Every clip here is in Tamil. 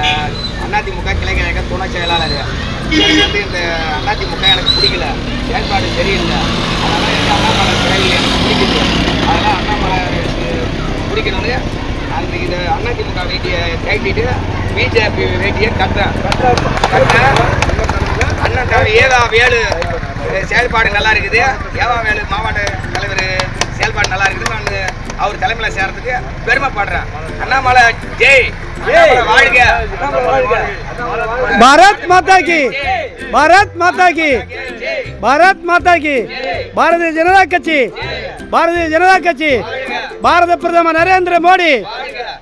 அஹ், அதிமுக கிளைக்கழக துணை செயலாளர். எனக்கு வந்து இந்த அதிமுக எனக்கு பிடிக்கல. செயல்பாடு சரியில்லை. அதனால் எனக்கு அண்ணாமலை சிறையில் எனக்கு பிடிக்குது. அதனால் அண்ணாமலை பிடிக்கணும்னு அந்த இது அதிமுக வேட்டியை கைட்டிட்டு பிஜேபி வேட்டியை கட்டுறேன். கட்டுறேன். அண்ணன் தலைவர் ஏதா வேலு செயல்பாடு நல்லா இருக்குது. ஏவா வேலு மாவட்ட தலைவர் செயல்பாடு நல்லா இருக்குது. நான் அவர் தலைமையில சேர்றதுக்கு பெருமைப்படுறேன். அண்ணாமலை ஜெய். பாரத் மாதா கி பாரத் மாதா கி பாரத் மாதா கி பாரதிய ஜனதா கட்சி. பாரதிய ஜனதா கட்சி. பாரத பிரதமர் நரேந்திர மோடி.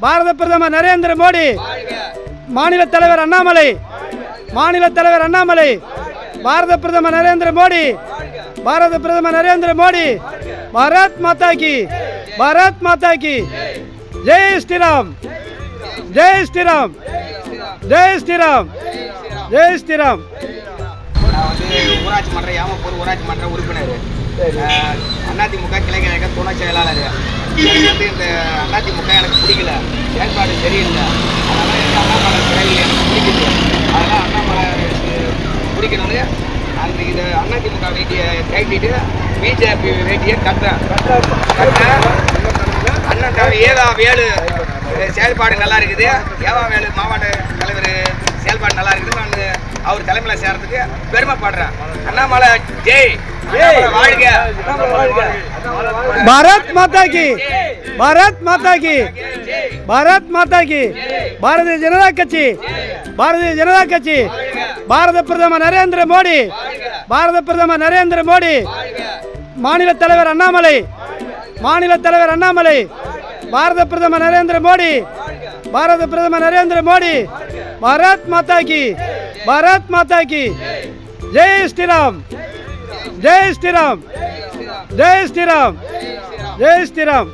பாரத பிரதமர் நரேந்திர மோடி. மாநில தலைவர் அண்ணாமலை. மாநில தலைவர் அண்ணாமலை. பாரத பிரதமர் நரேந்திர மோடி. பாரத பிரதமர் நரேந்திர மோடி. பாரத் மாதா கி பரத் மாதா கி ஜெய் ஸ்ரீராம் ஜெய் ஸ்ரீராம் ஜெய் ஸ்ரீராம் ஜெய் ஸ்ரீராம் நான் வந்து ஊராட்சி மன்ற யாமப்பூர் ஊராட்சி மன்ற உறுப்பினர் அதிமுக கிளைக்கழக துணை செயலாளர் எனக்கு வந்து இந்த அதிமுக எனக்கு பிடிக்கல செயல்பாடு சரியில்லை அதனால் எனக்கு அண்ணாமலை சிறையில் எனக்கு பிடிக்குது அதனால் அண்ணாமலை பிடிக்கணும்னு அந்த இது அதிமுக வேட்டியை கைட்டிட்டு பிஜேபி வேட்டியை கட்டுறேன் கட்டுறேன் வேலு செயல்பாடு நல்லா இருக்குது. ஏவா வேலு மாவட்ட தலைவர் செயல்பாடு நல்லா இருக்குது. நான் அவர் தலைமையில் சேர்றதுக்கு பெருமைப்படுறேன். அண்ணாமலை ஜெய். வாழ்க. பாரத் மாதா கி. பாரத் மாதா கி. பாரத் மாதா கி. பாரதிய ஜனதா கட்சி. பாரதிய ஜனதா கட்சி. பாரத பிரதமர் நரேந்திர மோடி. பாரத பிரதமர் நரேந்திர மோடி. மாநில தலைவர் அண்ணாமலை. மாநில தலைவர் அண்ணாமலை. பாரத பிரதமர் நரேந்திர மோடி. பாரத பிரதமர் நரேந்திர மோடி. பாரத் மாதா கி. பாரத் மாதா கி. ஜெய் ஸ்ரீராம். ஜெய் ஸ்ரீராம். ஜெய் ஸ்ரீராம். ஜெய் ஸ்ரீராம்.